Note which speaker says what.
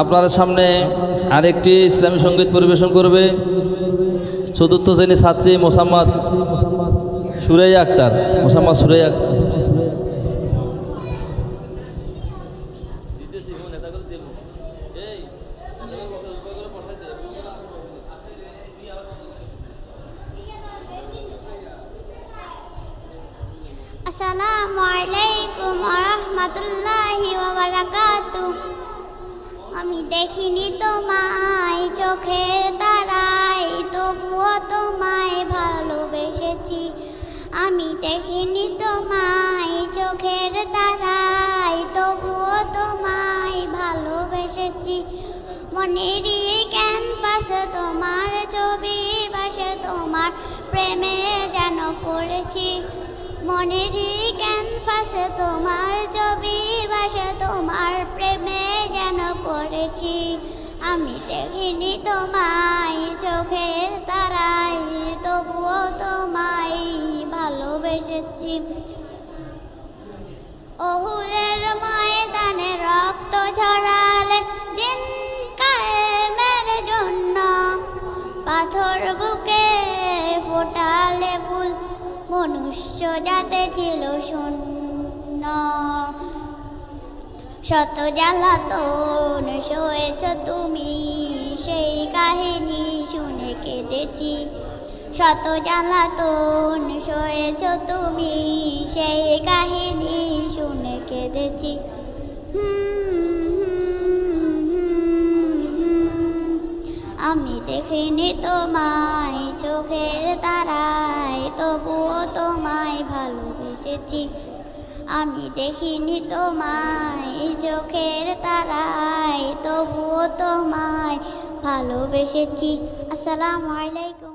Speaker 1: আপনাদের সামনে আরেকটি ইসলামী সংগীত পরিবেশন করবে চতুর্থ শ্রেণি ছাত্রী মোসাম্মদ সুরাইয়া আক্তার। মোসাম্মদ সুরাইয়া আক্তার।
Speaker 2: আসসালামু আলাইকুম রহমতুল্লাহি বারাকাতু আমি দেখিনি তোমায় চোখের তারাই তবুও তোমায় ভালোবেসেছি। আমি দেখিনি তোমায় চোখের তারাই তবুও তোমায় ভালোবেসেছি। মনেরই ক্যানভাস তোমার ছবি, বাসে তোমার প্রেমে যেন পড়েছি। মনেরই ক্যানভাসে তোমার ছবি বাসে তোমার প্রেমে যেন পড়েছি। আমি দেখিনি তোমায় চোখের তারাই তবুও তোমায় ভালোবেসেছি। অহুরের ময়দানে রক্ত ঝরালে দিন কায়েমের জন্য, পাথর বুকে ফোটালে ফুল মনুষ্য যাতে ছিল শূন্য শত জ্বালাতন সয়েছ তুমি সেই কাহিনী শুনে কেঁদেছি শত জ্বালাতন সয়েছ তুমি সেই কাহিনী শুনে কেঁদেছি। আমি দেখিনি তোমায় চোখের তারায় তবুও তোমায় ভালোবেসেছি। আমি দেখিনি তোমায় চোখের তারাই তবুও তোমায় ভালোবেসেছি। আসসালামু আলাইকুম।